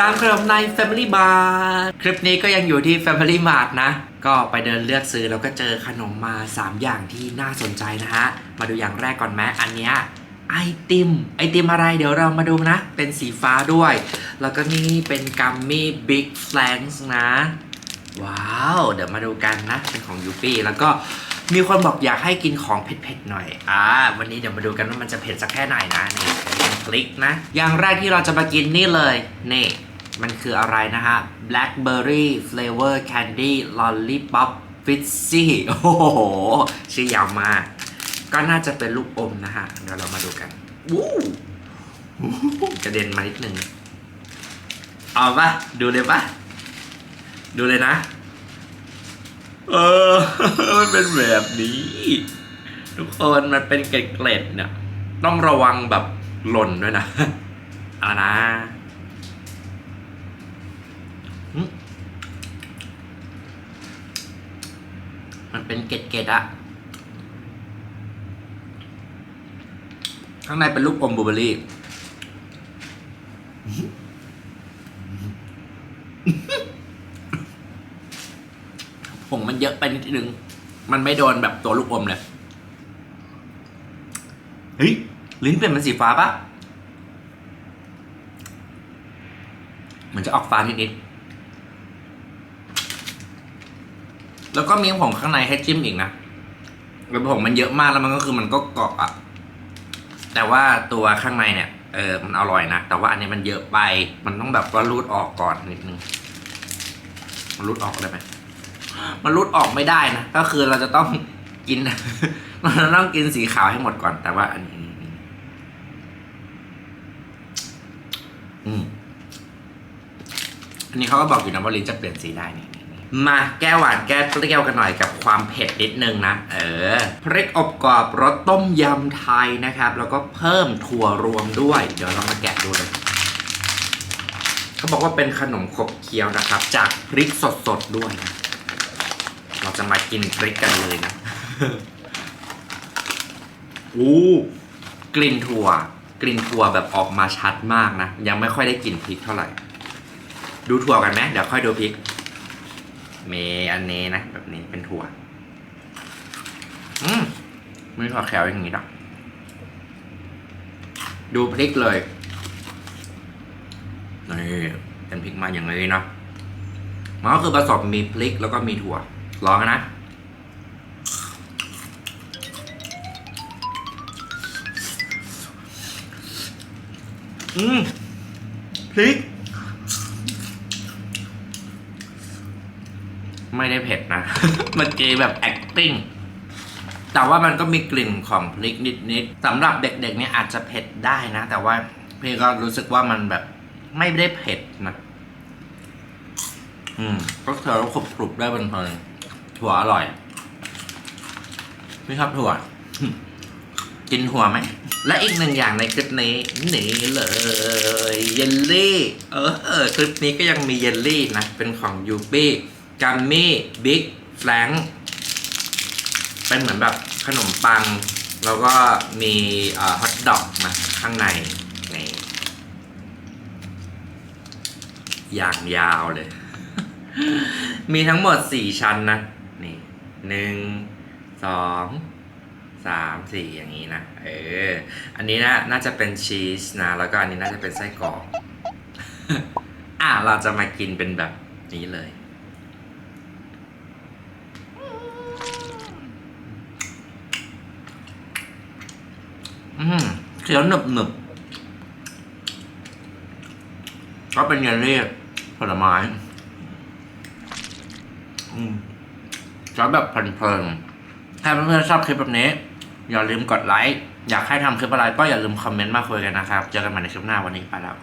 สามขนมใน Family Mart คลิปนี้ก็ยังอยู่ที่ Family Mart นะ ก็ไปเดินเลือกซื้อแล้วก็เจอขนมมา 3 อย่างที่น่าสนใจนะฮะ มาดูอย่างแรกก่อนไหมอันเนี้ยไอติม ไอติมอะไรเดี๋ยวเรามาดูนะ เป็นสีฟ้าด้วย แล้วก็นี่เป็นกัมมี่บิ๊กแฟลงส์นะ ว้าว เดี๋ยวมาดูกันนะ เป็นของยูปี้แล้วก็ มีคนบอกอยากให้กินของเผ็ดๆหน่อย อ่า วันนี้เดี๋ยวมาดูกันว่ามันจะเผ็ดสักแค่ไหนนะ นี่คลิกนะ อย่างแรกที่เราจะมากินนี่เลย นี่ มันคืออะไรนะฮะ blackberry flavor candy lollipop fizzy โอ้โห ชื่อยาวมาก ก็น่าจะเป็นลูกอมนะฮะ เดี๋ยวเรามาดูกันวู้วู้กระเด็นมานิดนึง เอาปะดูเลยปะดูเลยนะ เออ มันเป็นแบบนี้ ทุกคนมันเป็นเกล็ดๆเนี่ย ต้องระวังแบบหล่นด้วยนะอานะมันเป็นเกล็ดๆอะข้างในเป็นลูกอมบลูเบอรี่ ผงมันเยอะไปนิดนึง มันไม่โดนแบบตัวลูกอมเลย เฮ้ย ลิ้นเป็นมันสีฟ้าปะเหมือนจะออกฟ้านิดๆ แล้วก็มีผงข้างในให้จิ้มอีกนะแล้วผงมันเยอะมากแล้วมันก็คือมันก็เกาะอะแต่ว่าตัวข้างในเนี่ยเออ มันอร่อยนะ แต่ว่าอันนี้มันเยอะไป มันต้องแบบว่ารูดออกก่อนนิดนึงรูดออกได้ไหม มันรูดออกไม่ได้นะ ก็คือเราจะต้องกิน เราจะต้องกินสีขาวให้หมดก่อน แต่ว่าอันนี้อืมอันนี้เขาก็บอกอยู่นะว่าลิ้นจะเปลี่ยนสีได้นี่มาแก้หวานแก้เปรี้ยวกันหน่อยกับความเผ็ดนิดนึงนะ เออพริกอบกรอบรสต้มยำไทยนะครับ แล้วก็เพิ่มถั่วรวมด้วย เดี๋ยวเรามาแกะดูเลยเขาบอกว่าเป็นขนมขบเคี้ยวนะครับ จากพริกสดๆด้วยนะ เราจะมากินพริกกันเลยนะอู้กลิ่นถั่ว กลิ่นถั่วแบบออกมาชัดมากนะ ยังไม่ค่อยได้กลิ่นพริกเท่าไหร่ ดูถั่วกันไหมเดี๋ยวค่อยดูพริก เมอันนี้นะ แบบนี้เป็นถั่ว อืมมีถั่วแขวอย่างนี้นะดูพริกเลยนี่เป็นพริกมาอย่างนี้เนาะมันก็คือผสมมีพริกแล้วก็มีถั่ว ลองกันนะอืมพริก ไม่ได้เผ็ดนะ เมื่อกี้แบบ acting แต่ว่ามันก็มีกลิ่นของพริกนิดๆสำหรับเด็กๆเนี่ยอาจจะเผ็ดได้นะ แต่ว่าพี่ก็รู้สึกว่ามันแบบไม่ได้เผ็ดนะ อืมก็เธอขบกรุบได้เป็นเพลิน ถั่วอร่อยไม่ชอบถั่ว กินถั่วไหม และอีกหนึ่งอย่างในคลิปนี้นี่เลยเยลลี่ เออคลิปนี้ก็ยังมีเยลลี่นะ เป็นของยูปี้กัมมี่บิ๊กแฟลงเป็นเหมือนแบบขนมปัง แล้วก็มีฮอทดอกมาข้างในนี่อย่างยาวเลย มีทั้งหมดสี่ชั้นนะ นี่หนึ่งสองสามสี่อย่างนี้นะ เออ อันนี้นะน่าจะเป็นชีสนะ แล้วก็อันนี้น่าจะเป็นไส้กรอก อะ เราจะมากินเป็นแบบนี้เลย อืมเคี้ยวหนึบหนึบก็เป็นเยลลี่ผลไม้ อืม ชอบแบบเพลินๆถ้าเพื่อนๆชอบคลิปแบบนี้ อย่าลืมกดไลค์ อยากให้ทำคลิปอะไรก็อย่าลืมคอมเมนต์มาคุยกันนะครับ เจอกันใหม่ในคลิปหน้าวันนี้ไปแล้ว